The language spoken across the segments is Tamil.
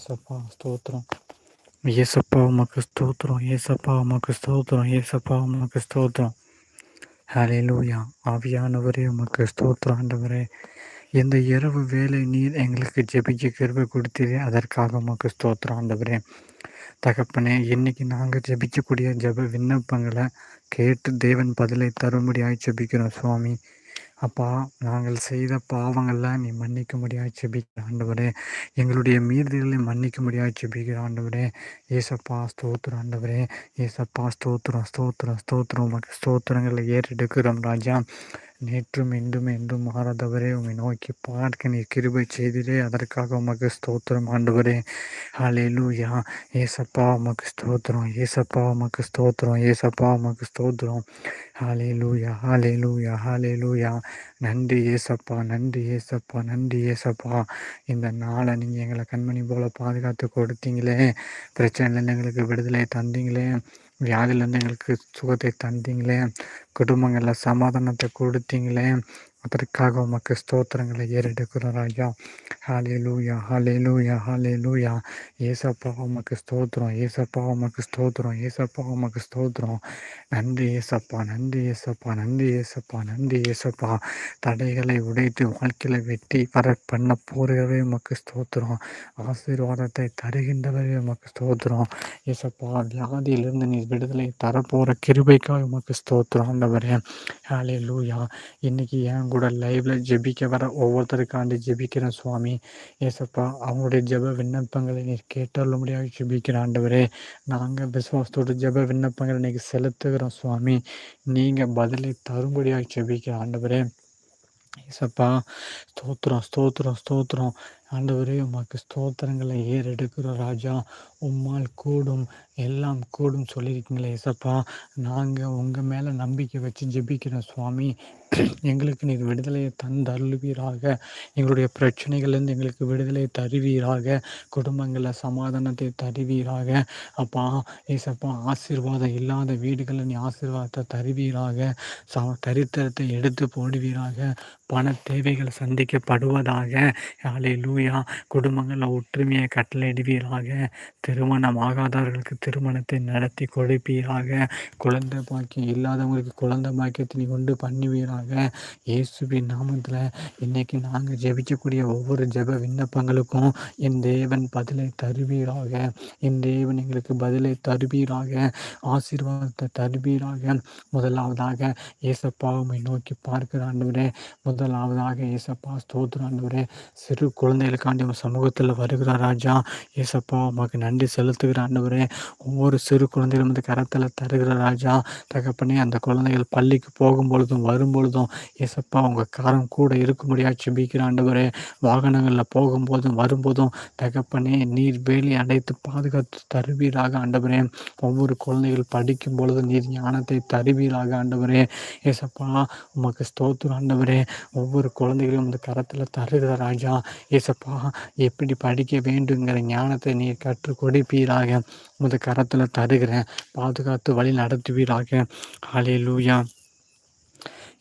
ஏசப்பா ஸ்தோத்திரம் ஏசப்பா உமக்கு ஸ்தோத்திரம் ஏசப்பா உமக்கு ஸ்தோத்திரம் ஏசப்பா உமக்கு ஸ்தோத்திரம் ஹalleluya ஆவியானவரே உமக்கு ஸ்தோத்திரம் ஆண்டவரே இந்த இரவு வேலை நீர் எங்களுக்கு ஜெபிக்க கிருபை கொடுத்தீரே அதற்காக உமக்கு ஸ்தோத்திரம் ஆண்டவரே தகப்பனே இன்னைக்கு நாங்கள் ஜெபிக்கக்கூடிய ஜெப விண்ணப்பங்களை கேட்டு தேவன் பதிலை தரும்படியாக ஜெபிக்கிறோம் சுவாமி அப்பா நாங்கள் செய்த பாவங்கள்லாம் நீ மன்னிக்க முடியாது செபிக்கிற ஆண்டவரே. எங்களுடைய மீறுதல்களை மன்னிக்க முடியாது செபிக்கிற ஆண்டவரே. ஏசப்பா ஸ்தோத்திரம் ஆண்டவரே. ஏசப்பா ஸ்தோத்திரம் ஸ்தோத்திரம் ஸ்தோத்திரம். ஸ்தோத்திரங்களை ஏறெடுக்கிறோம் ராஜா. நேற்றும் இன்றும் என்றும் மாறாதவரே உம்மை நோக்கி பார்க்க நீ கிருபை செய்திலே அதற்காக உமக்கு ஸ்தோத்திரம் ஆண்டவரே. ஹalleluya. ஏசப்பா உமக்கு ஸ்தோத்திரம். ஏசப்பா உமக்கு ஸ்தோத்திரம். ஏசப்பா உமக்கு ஸ்தோத்திரம். ஹalleluya ஹalleluya ஹalleluya. நன்றி ஏசப்பா நன்றி ஏசப்பா நன்றி ஏசப்பா. இந்த நாளை நீங்கள் எங்களை கண்மணி போல் பாதுகாத்து கொடுத்தீங்களே. பிரச்சனை எங்களுக்கு விடுதலை தந்தீங்களே. வியாதியிலேருந்து எங்களுக்கு சுகத்தை தந்தீங்களே. குடும்பங்களில் சமாதானத்தை கொடுத்தீங்களே. அதற்காக உமக்கு ஸ்தோத்திரங்களை ஏறெடுக்கிறோம் ராஜா ஹாலே லூயா ஹாலே லூயா ஹாலே லூயா ஏசப்பா உமக்கு ஸ்தோத்திரம். ஏசப்பா உமக்கு ஸ்தோத்திரம். ஏசப்பா உமக்கு ஸ்தோத்திரம். நன்றி ஏசப்பா நன்றி ஏசப்பா நன்றி ஏசப்பா நன்றி ஏசப்பா. தடைகளை உடைத்து வாழ்க்கையில் வெட்டி வர பண்ண போகிறவே உமக்கு ஸ்தோத்திரம். ஆசீர்வாதத்தை தருகின்றவரே உமக்கு ஸ்தோத்திரம். ஏசப்பா வியாதியிலிருந்து நீ விடுதலை தரப்போகிற கிருபைக்காக உமக்கு ஸ்தோத்திரம் ஆண்டவரே. ஹாலே லூயா இன்னைக்கு என் கூட லைவ்ல ஜெபிக்க வர ஒவ்வொருத்தருக்காண்டி ஜெபிக்கிறேன் சுவாமி ஏசப்பா அவங்களுடைய ஜெப விண்ணப்பங்களை நீர் கேட்டல்ல முடியாது ஜெபிக்கிற ஆண்டவரே நாங்கள் விசுவாசத்தோட ஜெப விண்ணப்பங்களை இன்னைக்கு செலுத்துகிறோம் சுவாமி. நீங்கள் பதிலை தரும்படியாக ஜெபிக்கிற ஆண்டவரே ஏசப்பா ஸ்தோத்திரம் ஸ்தோத்திரம் ஸ்தோத்திரம். ஆண்டவரே உமக்கு ஸ்தோத்திரங்களை ஏறெடுக்கிற ராஜா. உம்மால் கூடும் எல்லாம் கூடும் சொல்லியிருக்கீங்களே ஏசப்பா நாங்கள் உங்கள் மேலே நம்பிக்கை வச்சு ஜெபிக்கிறோம் சுவாமி. எங்களுக்கு நீர் விடுதலையை தந்தருவீராக எங்களுடைய பிரச்சனைகள்லேருந்து எங்களுக்கு விடுதலை தருவீராக. குடும்பங்களில் சமாதானத்தை தருவீராக. அப்பா ஏசப்பா ஆசீர்வாதம் இல்லாத வீடுகளில் நீ ஆசீர்வாதத்தை தருவீராக. ச தரித்திரத்தை எடுத்து போடுவீராக. பண தேவைகள் சந்திக்கப்படுவதாக. யாழை லூயா குடும்பங்களில் ஒற்றுமையை கட்டளையிடுவீராக. திருமணம் ஆகாதவர்களுக்கு திருமணத்தை நடத்தி கொடுப்பீராக. குழந்தை பாக்கியம் இல்லாதவங்களுக்கு குழந்தை பாக்கியத்தை நீ கொண்டு பண்ணுவீராக. இயேசுவின் நாமத்தில் இன்னைக்கு நாங்கள் ஜெபிக்கக்கூடிய ஒவ்வொரு ஜெப விண்ணப்பங்களுக்கும் என் தேவன் பதிலை தருவீராக. என் தேவன் எங்களுக்கு பதிலை தருவீராக. ஆசீர்வாதத்தை தருவீராக. முதலாவதாக ஏசப்பா உண்மை நோக்கி பார்க்கிற ஆண்டவரே முதலாவதாக ஏசப்பா ஸ்தோத்திர ஆண்டவரே சிறு குழந்தைகளுக்காண்டி உங்கள் சமூகத்தில் வருகிற ராஜா. ஏசப்பா உமக்கு நன்றி செலுத்துகிற ஆண்டவரே ஒவ்வொரு சிறு குழந்தைகளும் வந்து கரத்தில் தருகிற ராஜா. தகப்பனே அந்த குழந்தைகள் பள்ளிக்கு போகும் பொழுதும் ஏசப்பா உங்கள் காரம் கூட இருக்கும்படியாக செபிக்கிற ஆண்டவரே. வாகனங்களில் போகும்போதும் வரும்போதும் தகப்பனே நீர் வேலி அடைத்து பாதுகாத்து தருவீராக ஆண்டவரே. ஒவ்வொரு குழந்தைகள் படிக்கும் பொழுது நீர் ஞானத்தை தருவீராக ஆண்டவரே. ஏசப்பா உமக்கு ஸ்தோத்திரம் ஆண்டவரே. ஒவ்வொரு குழந்தைகளையும் இந்த கரத்தில் தருகிற ராஜா. ஏசப்பா எப்படி படிக்க வேண்டுங்கிற ஞானத்தை நீர் கற்றுக் கொடுப்பீராக. உமது கரத்தில் தருகிறேன் பாதுகாத்து வழி நடத்துவீராக. ஹலே லூயா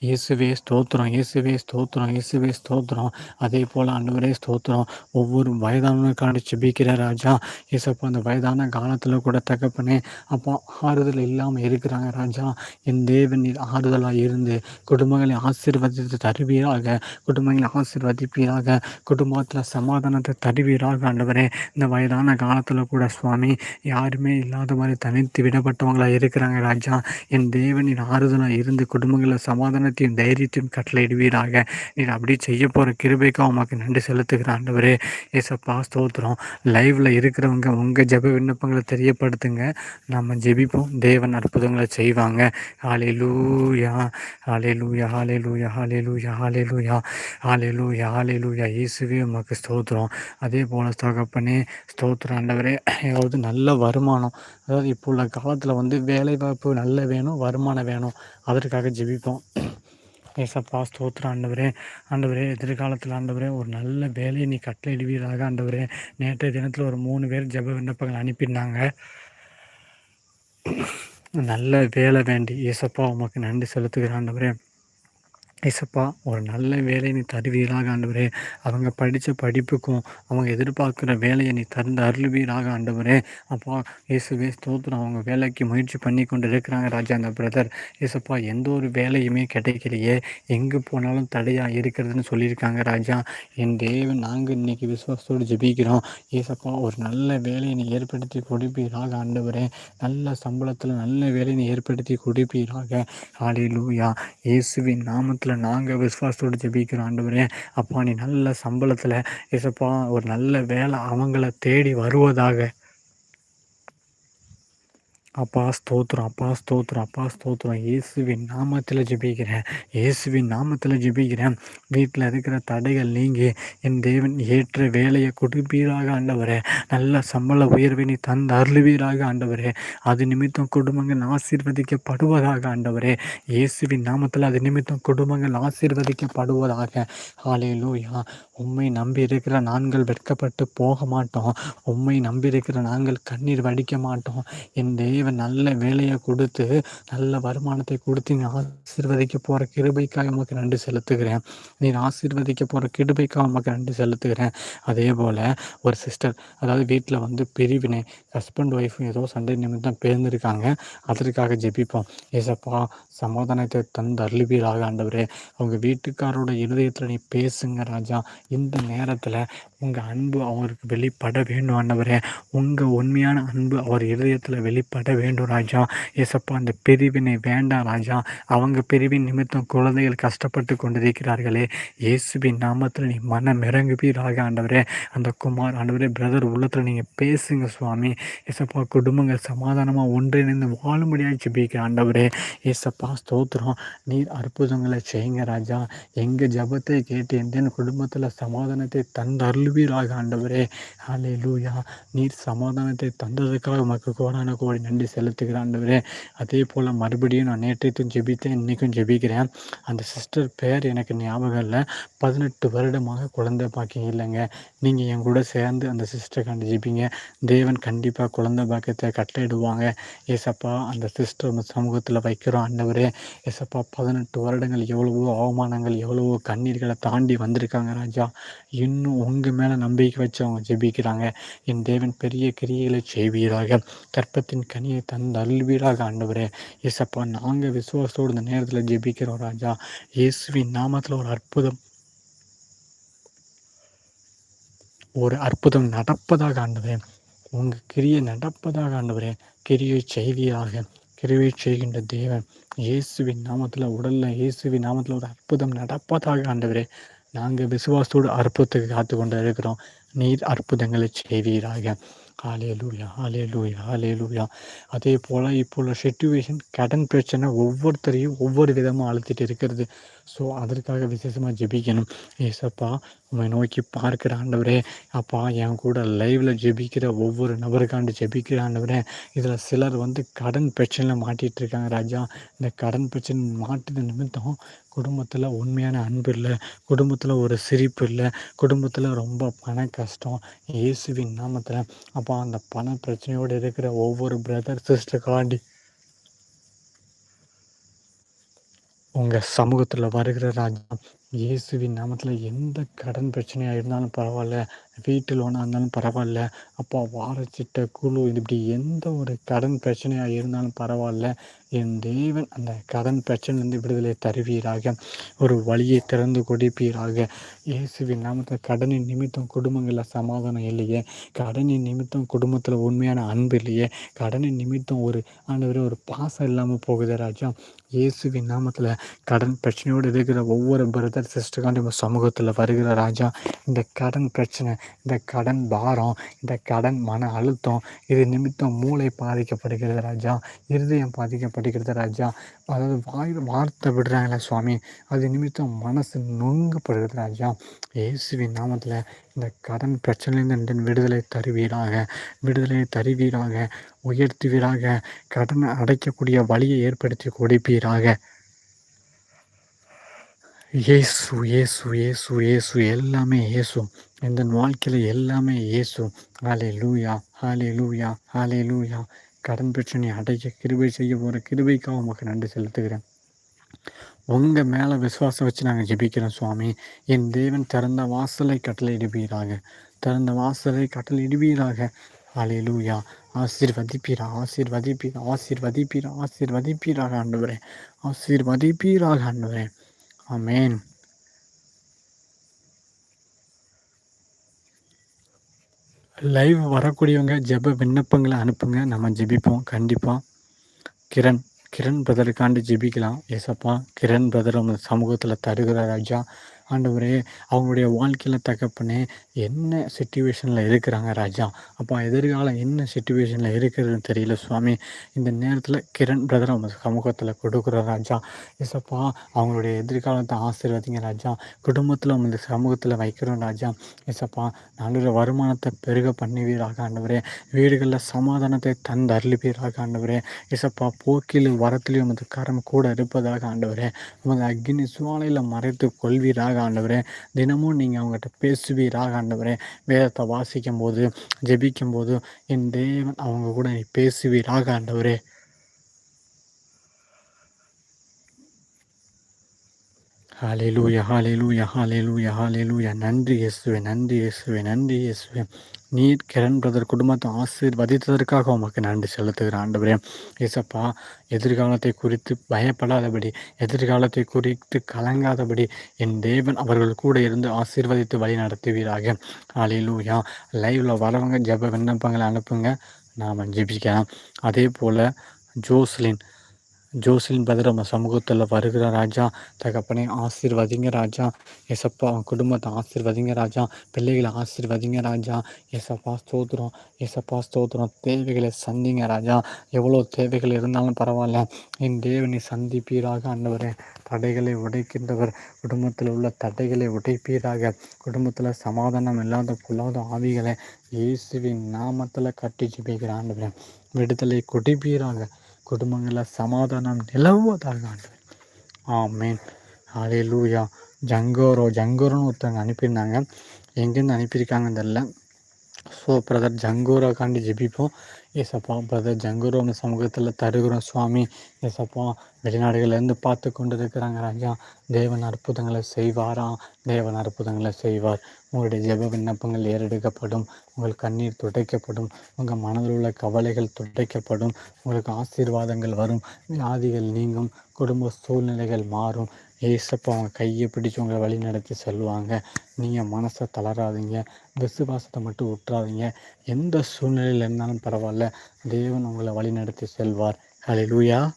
இயேசுவே ஸ்தோத்திரம் இயேசுவே ஸ்தோத்திரம் இயேசுவே ஸ்தோத்திரம். அதே போல் அன்றுவரே ஸ்தோத்திரம். ஒவ்வொரு வயதானவனுக்காண்டி செபிக்கிற ராஜா இயேசப்பா அந்த வயதான காலத்தில் கூட தகப்பனே அப்போ ஆறுதல் இல்லாமல் இருக்கிறாங்க ராஜா. என் தேவன் ஆறுதலாக இருந்து குடும்பங்களை ஆசீர்வதித்து தருவீராக குடும்பங்களை ஆசீர்வதிப்பீராக குடும்பத்தில் சமாதானத்தை தருவீராக ஆண்டவரே. இந்த வயதான காலத்தில் கூட சுவாமி யாருமே இல்லாத மாதிரி தனித்து விடப்பட்டவங்களாக இருக்கிறாங்க ராஜா. என் தேவனின் ஆறுதலாக இருந்து குடும்பங்களில் சமாதான ஞானத்தையும் தைரியத்தையும் கட்டளையிடுவீராக நீர் அப்படி செய்ய போகிற கிருபைக்கும் உமக்கு நன்றி செலுத்துகிற ஆண்டவரே. ஏசப்பா ஸ்தோத்திரம். லைவில் இருக்கிறவங்க உங்கள் ஜெப விண்ணப்பங்களை தெரியப்படுத்துங்க. நம்ம ஜெபிப்போம். தேவன் அற்புதங்களை செய்வாங்க. ஹாலே லூயா ஹாலே லூயா ஹாலே லூயா ஹாலே லூயா ஹாலே லூயா ஹாலே லூயா ஹாலே லூயா இயேசுவே உமக்கு ஸ்தோத்திரம். அதே போல் தகப்பனே ஸ்தோத்திரம் ஆண்டவரே. ஏதாவது நல்ல வருமானம் அதாவது இப்போ உள்ள காலத்தில் வந்து வேலைவாய்ப்பு நல்ல வேணும் வருமானம் வேணும். அதற்காக ஜெபிப்போம். ஏசப்பா ஸ்தோத்திரம் ஆண்டவரே ஆண்டவரே எதிர்காலத்தில் ஆண்டவரே ஒரு நல்ல வேலையை நீ கட்டளையிடுவீராக ஆண்டவரே. நேற்றைய தினத்தில் ஒரு மூணு பேர் ஜெப விண்ணப்பங்கள் அனுப்பியிருந்தாங்க. நல்ல வேலை வேண்டி ஏசப்பா உமக்கு நன்றி செலுத்துகிறேன் ஆண்டவரே. ஏசப்பா ஒரு நல்ல வேலையை நீ தருவீராக ஆண்டவரே. அவங்க படித்த படிப்புக்கும் அவங்க எதிர்பார்க்குற வேலையை நீ தந்து அருள்வீராக ஆண்டவரே. அப்பா இயேசுவே ஸ்தோத்திரம். அவங்க வேலைக்கு முயற்சி பண்ணி கொண்டு இருக்கிறாங்க ராஜா அந்த பிரதர். ஏசப்பா எந்த ஒரு வேலையுமே கிடைக்கலையே. எங்கே போனாலும் தடையாக இருக்கிறதுன்னு சொல்லியிருக்காங்க ராஜா. என் தேவன் நாங்கள் இன்றைக்கி விசுவாசத்தோடு ஜெபிக்கிறோம். ஏசப்பா ஒரு நல்ல வேலையை நீ ஏற்படுத்தி கொடுப்பீராக ஆண்டவரே. நல்ல சம்பளத்தில் நல்ல வேலையை நீ ஏற்படுத்தி கொடுப்பீராக. ஆடி லூயா இயேசுவின் நாமத்தில் நேரத்தில் நாங்கள் விஸ்வாசத்தோடு ஜெபிக்கிறோம் ஆண்டவரே. அப்பா நீ நல்ல சம்பளத்தில் இசப்பா ஒரு நல்ல வேலை அவங்கள தேடி வருவதாக அப்பா ஸ்தோத்திரம் அப்பா ஸ்தோத்திரம் அப்பா ஸ்தோத்திரம். இயேசுவின் நாமத்தில் ஜெபிக்கிறேன். இயேசுவின் நாமத்தில் ஜெபிக்கிறேன். வீட்டில் இருக்கிற தடைகள் நீங்கி என் தேவன் ஏற்ற வேலையை கொடுப்பீராக ஆண்டவரே. நல்ல சம்பள உயர்வை நீ தந்து அருளுவீராக ஆண்டவரே. அது நிமித்தம் குடும்பங்கள் ஆசீர்வதிக்கப்படுவதாக ஆண்டவரே. இயேசுவின் நாமத்தில் அது நிமித்தம் குடும்பங்கள் ஆசீர்வதிக்கப்படுவதாக. ஆலையிலூயா உண்மை நம்பி இருக்கிற நாங்கள் வெட்கப்பட்டு போக மாட்டோம். உண்மை நம்பி இருக்கிற நாங்கள் கண்ணீர் வடிக்க மாட்டோம். என் தேவன் தேவன் நல்ல வேலையை கொடுத்து நல்ல வருமானத்தை கொடுத்து நீ ஆசீர்வதிக்க போகிற கிருபைக்காக உமக்கு நன்றி செலுத்துகிறேன். நீ ஆசீர்வதிக்க போகிற கிருபைக்காக உமக்கு நன்றி செலுத்துகிறேன். அதே போல் ஒரு சிஸ்டர் அதாவது வீட்டில் வந்து பிரிவினை ஹஸ்பண்ட் ஒய்ஃபும் ஏதோ சண்டை நிமித்தம் பேர்ந்துருக்காங்க. அதற்காக ஜெபிப்போம். ஏசப்பா சமாதானத்தை தந்து அருள்வீராக ஆண்டவரே. அவங்க வீட்டுக்காரோட இருதயத்தில் நீ பேசுங்க ராஜா. இந்த நேரத்தில் உங்கள் அன்பு அவருக்கு வெளிப்பட வேண்டும் ஆண்டவரே. உங்கள் உண்மையான அன்பு அவர் இதயத்தில் வெளிப்பட வேண்டும் ராஜா. ஏசப்பா அந்த பிரிவினை வேண்டாம் ராஜா. அவங்க பிரிவின் நிமித்தம் குழந்தைகள் கஷ்டப்பட்டு கொண்டிருக்கிறார்களே. இயேசுவின் நாமத்தில் நீ மனம் இறங்குவீராக ஆண்டவரே. அந்த குமார் ஆண்டவரே பிரதர் உள்ளத்தில் நீங்கள் பேசுங்க சுவாமி. ஏசப்பா குடும்பங்கள் சமாதானமாக ஒன்றிணைந்து வாழும்படியாக ஜெபிக்க ஆண்டவரே. ஏசப்பா ஸ்தோத்திரம். நீர் அற்புதங்களை செய்யுங்க ராஜா. எங்கள் ஜபத்தை கேட்டு எந்த குடும்பத்தில் சமாதானத்தை செல்வீராக ஆண்டவரே. ஹலே லூயா நீர் சமாதானத்தை தந்ததுக்காக உமக்கு கோடான கோடி நன்றி செலுத்துகிறேன் ஆண்டவரே. அதே போல் மறுபடியும் நான் நேற்றைக்கும் ஜெபித்தேன் இன்றைக்கும் ஜெபிக்கிறேன். அந்த சிஸ்டர் பேர் எனக்கு ஞாபகம் இல்லை. பதினெட்டு வருடமாக குழந்தை பாக்கியம் இல்லைங்க. நீங்கள் என் கூட சேர்ந்து அந்த சிஸ்டர் கண்டு ஜெபிங்க. தேவன் கண்டிப்பாக குழந்தை பாக்கியத்தை கட்டளிடுவாங்க ஏசப்பா அந்த சிஸ்டர் சமூகத்தில் வைக்கிறோம் ஆண்டவரே. ஏசப்பா பதினெட்டு வருடங்கள் எவ்வளவோ அவமானங்கள் எவ்வளவோ கண்ணீர்களை தாண்டி வந்திருக்காங்க ராஜா. இன்னும் உங்கள் மேலே நம்பிக்கை வச்சு அவங்க ஜெபிக்கிறாங்க. என் தேவன் பெரிய கிரியைகளை செய்வீராக. கற்பத்தின் கனியை தந்து அல்வீராக ஆண்டவரே. ஏசப்பா நாங்கள் விசுவாசத்தோடு இந்த நேரத்தில் ஜெபிக்கிறோம் ராஜா. இயேசுவின் நாமத்தில் ஒரு அற்புதம். ஒரு அற்புதம் நடப்பதாக ஆண்டவரே. உங்கள் கிரியை நடப்பதாக ஆண்டவரே. கிரியை செய்தியாக கிரியை செய்கின்ற தேவன் இயேசுவின் நாமத்தில் உடலில் இயேசுவின் நாமத்தில் ஒரு அற்புதம் நடப்பதாக ஆண்டவரே. நாங்கள் விசுவாசத்தோடு அற்புதத்துக்கு காத்து கொண்டு இருக்கிறோம். நீர் அற்புதங்களை செய்வீராக. ஆலே லூயா ஆலே லூயா ஆலே லூயா அதே போல் இப்போ உள்ள சுச்சுவேஷன் கடன் பிரச்சனை ஒவ்வொருத்தரையும் ஒவ்வொரு விதமாக அழுத்திட்டு இருக்கிறது. ஸோ அதற்காக விசேஷமாக ஜெபிக்கணும். ஏசப்பா உண்மை நோக்கி பார்க்குற ஆண்டவரே அப்பா என் கூட லைவில் ஜெபிக்கிற ஒவ்வொரு நபருக்காண்டு ஜெபிக்கிற ஆண்டவரே இதில் சிலர் வந்து கடன் பிரச்சனையில் மாட்டிகிட்டு இருக்காங்க ராஜா. இந்த கடன் பிரச்சனை மாட்டின நிமித்தம் குடும்பத்தில் உண்மையான அன்பு இல்லை குடும்பத்தில் ஒரு சிரிப்பு இல்லை குடும்பத்தில் ரொம்ப பண கஷ்டம் இயேசுவின் நாமத்தில். அப்போ அந்த பண பிரச்சனையோடு இருக்கிற ஒவ்வொரு பிரதர் சிஸ்டருக்காண்டி உங்கள் சமூகத்தில் வருகிற ராஜா இயேசுவின் நாமத்தில் எந்த கடன் பிரச்சனையாக இருந்தாலும் பரவாயில்ல வீட்டு லோனாக இருந்தாலும் பரவாயில்ல அப்பா வாரச்சிட்ட குழு இப்படி எந்த ஒரு கடன் பிரச்சனையாக இருந்தாலும் பரவாயில்ல என் தேவன் அந்த கடன் பிரச்சனையிலிருந்து விடுதலை தருவீராக ஒரு வழியை திறந்து கொடுப்பீராக. இயேசுவின் நாமத்தில் கடனின் நிமித்தம் குடும்பங்களில் சமாதானம் இல்லையே கடனின் நிமித்தம் குடும்பத்தில் உண்மையான அன்பு இல்லையே கடனின் நிமித்தம் ஒரு ஆண்டவர் ஒரு பாசம் இல்லாமல் போகுது ராஜா. இயேசுவின் நாமத்தில் கடன் பிரச்சனையோடு இருக்கிற ஒவ்வொரு பிரதர் சிஸ்டருக்காண்டி சமூகத்தில் வருகிற ராஜா இந்த கடன் பிரச்சனை இந்த கடன் பாரம் இந்த கடன் மன அழுத்தம் இது நிமித்தம் மூளை பாதிக்கப்படுகிறது ராஜா இருதயம் பாதிக்கப்படுகிறது ராஜா. அதாவது வாய் வார்த்தை விடுறாங்களே சுவாமி அது நிமித்தம் மனசு நொங்குப்படுகிறது ராஜா. இயேசுவின் நாமத்தில் இந்த கடன் பிரச்சனையிலிருந்து விடுதலை தருவீராக விடுதலை தருவீராக உயர்த்துவீராக கடனை அடைக்கக்கூடிய வழியை ஏற்படுத்தி கொடுப்பீராக. இயேசு இயேசு இயேசு இயேசு எல்லாமே இயேசு. இந்த வாழ்க்கையில் எல்லாமே இயேசு. ஹாலே லூயா ஹாலே லூயா ஹாலே லூயா கடன் பிரச்சனை அடைக்க கிருபை செய்ய போகிற கிருபைக்காக உமக்கு நன்றி செலுத்துகிறேன். உங்கள் மேலே விசுவாசம் வச்சு நாங்கள் ஜெபிக்கிறோம் சுவாமி. என் தேவன் திறந்த வாசலை கட்டளை இடுவீராக. திறந்த வாசலை கட்டளை இடுவீராக. அலையிலூயா ஆசீர்வதிப்பீரா ஆசீர்வதிப்பீரா ஆசீர்வதிப்பீர் ஆசீர்வதிப்பீராக ஆண்டவரே. ஆசீர்வதிப்பீராக ஆண்டவரே. ஆமேன் லைவ் வரக்கூடியவங்க ஜெப விண்ணப்பங்களை அனுப்புங்க. நம்ம ஜெபிப்போம். கண்டிப்பாக கிரண். கிரண் பிரதருக்காண்டி ஜெபிக்கலாம். ஏசப்பா கிரண் பிரதர் நம்ம சமூகத்தில் தருகிற ராஜா. ஆண்டவரே அவங்களுடைய வாழ்க்கையில் தகப்பனே என்ன சுச்சுவேஷனில் இருக்கிறாங்க ராஜா? அப்போ எதிர்காலம் என்ன சுச்சுவேஷனில் இருக்கிறதுன்னு தெரியல சுவாமி. இந்த நேரத்தில் கிரண் பிரதர் அவங்க சமூகத்தில் கொடுக்குற ராஜா. இசப்பா அவங்களுடைய எதிர்காலத்தை ஆசீர்வதிங்க ராஜா. குடும்பத்தில் அவங்க சமூகத்தில் வைக்கிறோம் ராஜா. இசப்பா நல்ல வருமானத்தை பெருக பண்ணுவீராக ஆண்டவரே. வீடுகளில் சமாதானத்தை தந்து அருளிப்பீராக ஆண்டவரே. இசப்பா போக்கிலும் வரத்திலையும் உமது கரம் கூட இருப்பதாக ஆண்டவரே. உமது அக்னி சுவாலையில் மறைத்து கொள்வீராக ஆண்டவரே. தினமும் நீங்கள் அவங்ககிட்ட பேசுவீராக ஆண்டவரே வேதத்தை வாசிக்கும் போது ஜெபிக்கும் போது என் தேவன் அவங்க கூட நீ பேசுவீராக ஆண்டவரே. ஹாலேலூயா ஹாலேலூயா ஹாலேலூயா ஹாலேலூயா நன்றி இயேசுவே நன்றி இயேசுவே நன்றி இயேசுவே. நீர் கிரண் பிரதர் குடும்பத்தை ஆசீர்வதித்ததற்காக உமக்கு நன்றி செலுத்துகிற ஆண்டவரே. இயேசப்பா எதிர்காலத்தை குறித்து பயப்படாதபடி எதிர்காலத்தை குறித்து கலங்காதபடி என் தேவன் அவர்கள் கூட இருந்து ஆசீர்வதித்து வழி நடத்துவீராக. ஆலையிலூயா லைவ்ல வரவங்க ஜெப விண்ணப்பங்களை அனுப்புங்க. நாம் ஜெபிக்கலாம். அதே போல் ஜோஸ்லின் ஜோசிலின் பதில் நம்ம சமூகத்தில் வருகிற ராஜா தகப்பனே ஆசீர்வதிங்க ராஜா எசப்பா குடும்பத்தை ஆசீர்வதிங்க ராஜா பிள்ளைகளை ஆசீர்வதிங்க ராஜா எசப்பா ஸ்தோத்திரம் எசப்பா ஸ்தோத்திரம் தேவைகளை சந்திங்க ராஜா எவ்வளோ தேவைகள் இருந்தாலும் பரவாயில்ல. என் தேவனை சந்திப்பீராக ஆண்டவரே தடைகளை உடைக்கின்றவர் குடும்பத்தில் உள்ள தடைகளை உடைப்பீராக. குடும்பத்தில் சமாதானம் இல்லாத புல்லாத ஆவிகளை இயேசுவின் நாமத்தில் கட்டி ஜிபிக்கிற ஆண்டவரே. விடுதலை கொடிப்பீராக. குடும்பங்களில் சமாதானம் நிலவுவதாக ஆண்டவர். ஆமேன். ஆலே லூயா ஜங்கோரோ ஜங்கோரோன்னு ஒருத்தவங்க அனுப்பியிருந்தாங்க. எங்கேருந்து அனுப்பியிருக்காங்கன்னு தெரில ஸோ பிரதர் ஜங்கோராக்காண்டி ஜெபிப்போம் ஏசப்பா பிரதர் ஜங்கூரோம் சமூகத்தில் தருகிறோம் சுவாமி. ஏசப்பா வெளிநாடுகள்லேருந்து பார்த்து கொண்டு இருக்கிறாங்க ராஜா. தேவன் அற்புதங்களை செய்வாராம் தேவன் அற்புதங்களை செய்வார். உங்களுடைய ஜெப விண்ணப்பங்கள் ஏறெடுக்கப்படும். உங்கள் கண்ணீர் துடைக்கப்படும். உங்கள் மனதில் உள்ள கவலைகள் துடைக்கப்படும். உங்களுக்கு ஆசீர்வாதங்கள் வரும். வியாதிகள் நீங்கும். குடும்ப சூழ்நிலைகள் மாறும். ஏசப்பா அவங்க கையை பிடிச்சி உங்களை வழி நடத்தி செல்வாங்க நீங்கள் மனசை தளராதிங்க. விசுவாசத்தை மட்டும் விட்டுறாதீங்க எந்த சூழ்நிலையில் இருந்தாலும் பரவாயில்ல. தேவன் உங்களை வழி நடத்தி செல்வார். ஹலிலூயா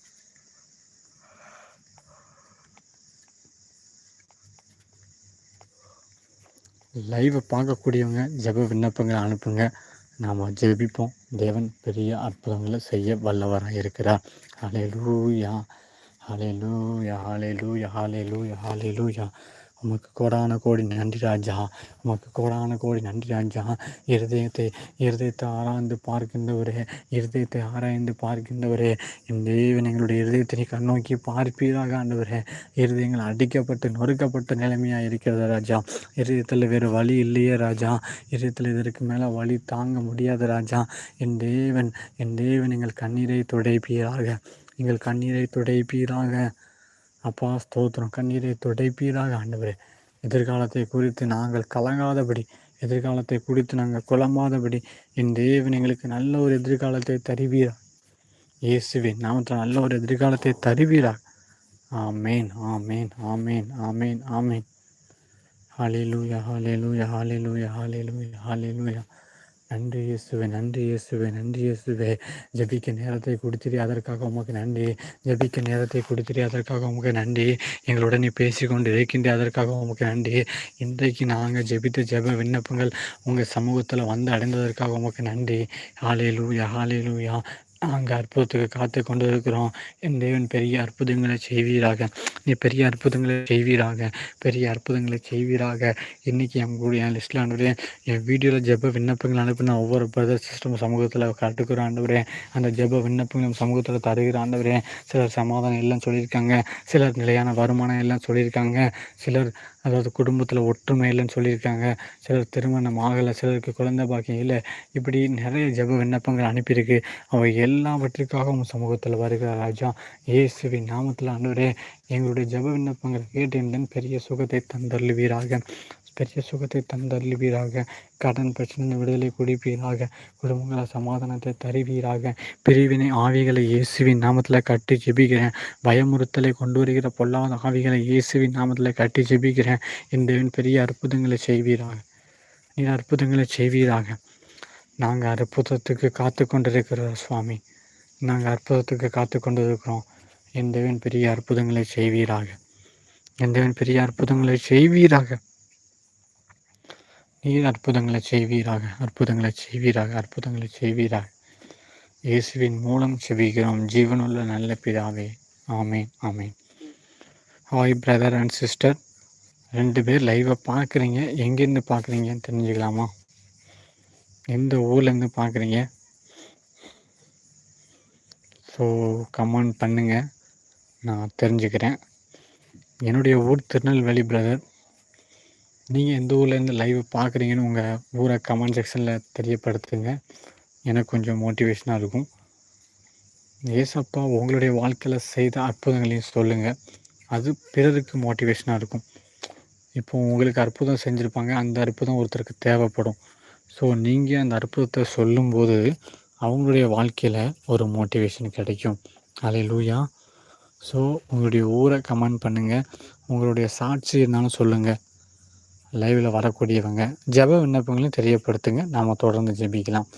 லைவை பார்க்கக்கூடியவங்க ஜெப விண்ணப்பங்களை அனுப்புங்க. நாம் ஜெபிப்போம். தேவன் பெரிய அற்புதங்களை செய்ய வல்லவராக இருக்கிறார் hallelujah hallelujah hallelujah hallelujah hallelujah உமக்கு கோடான கோடி நன்றி ராஜா. உமக்கு கோடான கோடி நன்றி ராஜா. இருதயத்தை இருதயத்தை ஆராய்ந்து பார்க்கின்றவரே இருதயத்தை ஆராய்ந்து பார்க்கின்றவரே. என் தேவன் எங்களுடைய இருதயத்தை கண்ணோக்கி பார்ப்பீராக ஆண்டவரே. இருதயங்கள் அடிக்கப்பட்டு நொறுக்கப்பட்ட நிலைமையாக இருக்கிறது ராஜா. இருதயத்தில் வேறு வழி இல்லையே ராஜா. இருதயத்தில் இதற்கு மேலே வழி தாங்க முடியாத ராஜா. என் தேவன் என் தேவன் எங்கள் கண்ணீரை துடைப்பீராக. எங்கள் கண்ணீரை துடைப்பீராக. அப்பா ஸ்தோத்திரம். கண்ணீரை துடைப்பீராக ஆண்டவரே. எதிர்காலத்தை குறித்து நாங்கள் கலங்காதபடி எதிர்காலத்தை குறித்து நாங்கள் குழம்பாதபடி என் தேவன் எங்களுக்கு நல்ல ஒரு எதிர்காலத்தை தருவீரா? இயேசுவின் நாமத்தில் நல்ல ஒரு எதிர்காலத்தை தருவீரா? ஆமேன் ஆமேன் ஆமேன் ஆமேன் ஆமேன். ஹாலேலூயா ஹாலே லூயா ஹாலே லூயா நன்றி இயேசுவே நன்றி இயேசுவே நன்றி இயேசுவே. ஜபிக்க நேரத்தை கொடுத்துரு அதற்காக உமக்கு நன்றி. ஜபிக்க நேரத்தை கொடுத்துரு அதற்காக உமக்கு நன்றி. எங்களுடன் நீ பேசிக்கொண்டு இருக்கின்ற அதற்காக உமக்கு நன்றி. இன்றைக்கு நாங்கள் ஜெபித்த ஜெப விண்ணப்பங்கள் உங்கள் சமூகத்தில் வந்து அடைந்ததற்காக உமக்கு நன்றி. ஹாலே லூயா ஹாலே லூயா நாங்கள் அற்புதத்துக்கு காத்து கொண்டு இருக்கிறோம் என் தேவன் பெரிய அற்புதங்களை செய்வீராக. நீ பெரிய அற்புதங்களை செய்வீராக. பெரிய அற்புதங்களை செய்வீராக. இன்றைக்கி என் கூட என் லிஸ்ட்டில் ஆண்டு என் வீடியோவில் ஜெப விண்ணப்பங்கள் அனுப்பின ஒவ்வொரு பிரதர் சிஸ்டம் சமூகத்தில் கட்டுக்கிற ஆண்டவரே அந்த ஜெப விண்ணப்பங்கள் சமூகத்தில் தருகிற ஆண்டவரே சிலர் சமாதானம் எல்லாம் சொல்லியிருக்காங்க. சிலர் நிலையான வருமானம் எல்லாம் சொல்லியிருக்காங்க. சிலர் அதாவது குடும்பத்தில் ஒற்றுமை இல்லைன்னு சொல்லியிருக்காங்க. சிலர் திருமணம் ஆகலை சிலருக்கு குழந்தை பாக்கியம் இல்லை. இப்படி நிறைய ஜெப விண்ணப்பங்கள் அனுப்பியிருக்கு. அவை எல்லாவற்றிற்காக உங்கள் சமூகத்தில் வருகிற ராஜா. இயேசுவின் நாமத்தில் ஆண்டவரே எங்களுடைய ஜப விண்ணப்பங்கள் கேட்டிருந்தேன். பெரிய சுகத்தை தந்தருள்வீராக. பெரிய சுகத்தை தந்தள்ளுவீராக கடன் பிரச்சனை விடுதலை குடிப்பீராக குடும்பங்களை சமாதானத்தை தருவீராக பிரிவினை ஆவிகளை இயேசுவின் நாமத்தில் கட்டி ஜெபிக்கிறேன். பயமுறுத்தலை கொண்டு வருகிற பொல்லாத ஆவிகளை இயேசுவின் நாமத்தில் கட்டி ஜெபிக்கிறேன். இந்தவின் பெரிய அற்புதங்களை செய்வீராக. நீர் அற்புதங்களை செய்வீராக. நாங்கள் அற்புதத்துக்கு காத்து கொண்டிருக்கிறோம் சுவாமி. நாங்கள் அற்புதத்துக்கு காத்து கொண்டிருக்கிறோம். என் பெரிய அற்புதங்களை செய்வீராக. எந்தவன் பெரிய அற்புதங்களை செய்வீராக. நீர் அற்புதங்களை செய்வீராக அற்புதங்களை செய்வீராக அற்புதங்களை செய்வீராக. இயேசுவின் மூலம் செவிக்கிறோம் ஜீவனுள்ள நல்ல பிதாவே. ஆமேன் ஆமேன். ஹாய் பிரதர் அண்ட் சிஸ்டர் ரெண்டு பேர் லைவை பார்க்குறீங்க. எங்கேருந்து பார்க்குறீங்கன்னு தெரிஞ்சுக்கலாமா? எந்த ஊர்லேருந்து பார்க்குறீங்க? ஸோ கமெண்ட் பண்ணுங்கள் நான் தெரிஞ்சுக்கிறேன். என்னுடைய ஊர் திருநெல்வேலி பிரதர் நீங்கள் எந்த ஊர்லேருந்து லைவ் பார்க்குறீங்கன்னு உங்கள் ஊரை கமெண்ட் செக்ஷனில் தெரியப்படுத்துங்க. எனக்கு கொஞ்சம் மோட்டிவேஷனாக இருக்கும். ஏசப்பா உங்களுடைய வாழ்க்கையில் செய்த அற்புதங்களையும் சொல்லுங்கள் அது பிறருக்கு மோட்டிவேஷனாக இருக்கும். இப்போ உங்களுக்கு அற்புதம் செஞ்சுருப்பாங்க அந்த அற்புதம் ஒருத்தருக்கு தேவைப்படும். ஸோ நீங்கள் அந்த அற்புதத்தை சொல்லும்போது அவங்களுடைய வாழ்க்கையில் ஒரு மோட்டிவேஷன் கிடைக்கும். அலை லூயா ஸோ உங்களுடைய ஊரை கமெண்ட் பண்ணுங்கள் உங்களுடைய சாட்சி இருந்தாலும் சொல்லுங்கள் லைவில் வரக்கூடியவங்க ஜப விண்ணப்பங்களையும் தெரியப்படுத்துங்க. நாம் தொடர்ந்து ஜெபிக்கலாம்.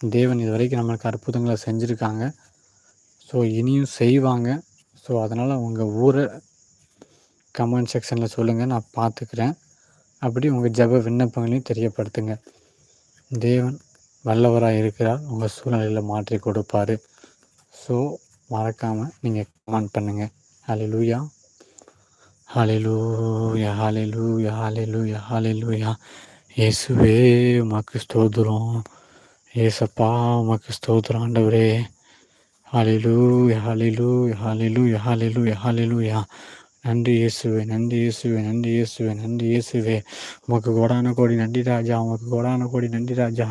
தேவன் இது வரைக்கும் நம்மளுக்கு அற்புதங்களை செஞ்சுருக்காங்க. ஸோ இனியும் செய்வாங்க. ஸோ அதனால் உங்கள் ஊரை கமெண்ட் செக்ஷனில் சொல்லுங்கள் நான் பார்த்துக்கிறேன். அப்படி உங்கள் ஜப விண்ணப்பங்களையும் தெரியப்படுத்துங்க. தேவன் வல்லவராக இருக்கிறார். உங்கள் சூழ்நிலையில் மாற்றி கொடுப்பார். ஸோ மறக்காமல் நீங்கள் கமெண்ட் பண்ணுங்கள் ஹலோ லூயா ஹாலேலூயா ஹாலேலூயா ஹாலேலூயா ஹாலேலூயா இயேசுவே உமக்கு ஸ்தோத்திரம் ஏசப்பா உமக்கு ஸ்தோத்திரம் ஆண்டவரே ஹாலிலூ ஹாலிலூ ஹாலிலூ ஹாலிலூ ஹாலிலூயா நன்றி இயேசுவே நன்றி இயேசுவே நன்றி இயேசுவே நன்றி இயேசுவே. உமக்கு கோடான கோடி நன்றி ராஜா உமக்கு கோடான கோடி நன்றி ராஜா.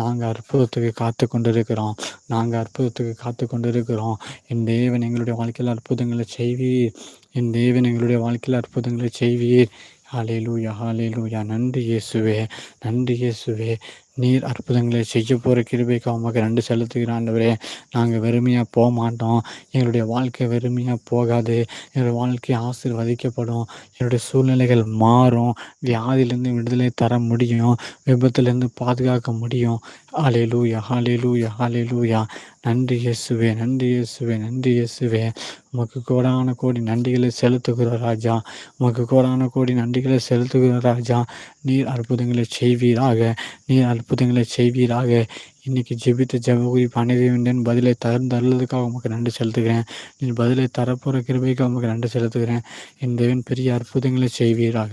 நாங்கள் அற்புதத்துக்கு காத்து கொண்டு இருக்கிறோம் நாங்கள் அற்புதத்துக்கு காத்து கொண்டு இருக்கிறோம் என் தேவன் எங்களுடைய வாழ்க்கையில் அற்புதங்களை செய்வீர். என் தேவன் எங்களுடைய வாழ்க்கையில் அற்புதங்களை செய்வீர். ஹாலேலூயா ஹாலேலூயா நன்றி இயேசுவே நன்றி இயேசுவே. நீர் அற்புதங்களை செய்ய போகிற கிருபைக்கு உமக்கு ரெண்டு செலுத்துகிறாண்டவரே நாங்கள் வெறுமையாக போக மாட்டோம். எங்களுடைய வாழ்க்கை வெறுமையாக போகாது. எங்களுடைய வாழ்க்கை ஆசிர்வதிக்கப்படும். என்னுடைய சூழ்நிலைகள் மாறும். வியாதியிலேருந்து விடுதலை தர முடியும். விபத்துலேருந்து பாதுகாக்க முடியும். ஹாலே லூயா ஹாலே லூயா ஹாலே லூயா நன்றி இயேசுவே நன்றி இயேசுவே நன்றி இயேசுவே. உமக்கு கோடான கோடி நன்றிகளை செலுத்துகிறோம் ராஜா. உமக்கு கோடான கோடி நன்றிகளை செலுத்துகிற ராஜா. நீர் அற்புதங்களை செய்வீராக நீர் அற்புதங்களை செய்வீராக. இன்னைக்கு ஜெபித்த ஜெப குறிப்பு பதிலை தருந்தருளதுக்காக உமக்கு நன்றி செலுத்துகிறேன். நீ பதிலை தரப்போகிற கிருபைக்காக உமக்கு நன்றி செலுத்துகிறேன். என் தேவன் பெரிய அற்புதங்களை செய்வீராக.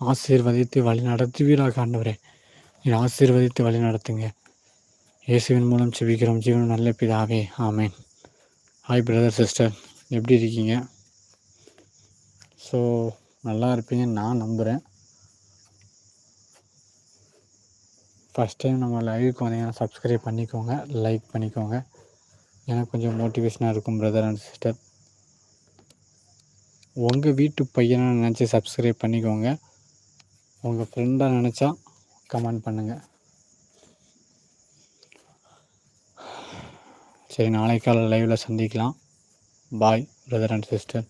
ஆசீர்வதித்து வழி நடத்துவீராக ஆண்டவரே. நீ ஆசீர்வதித்து வழி நடத்துங்க. இயேசுவின் மூலம் செபிக்கிறோம். ஜீவன் நல்ல பிதாவே ஆமேன். ஹாய் பிரதர் சிஸ்டர் எப்படி இருக்கீங்க? ஸோ நல்லா இருப்பீங்கன்னு நான் நம்புகிறேன் ஃபஸ்ட் டைம் நம்ம லைவுக்கு வந்தீங்கன்னா சப்ஸ்கிரைப் பண்ணிக்கோங்க லைக் பண்ணிக்கோங்க. எனக்கு கொஞ்சம் மோட்டிவேஷனாக இருக்கும் பிரதர் அண்ட் சிஸ்டர் உங்கள் வீட்டு பையனை நினச்சி சப்ஸ்கிரைப் பண்ணிக்கோங்க. உங்கள் ஃப்ரெண்டாக நினச்சா கமெண்ட் பண்ணுங்கள் சரி நாளைக்கால காலை லைவில் சந்திக்கலாம். பாய் பிரதர் அண்ட் சிஸ்டர்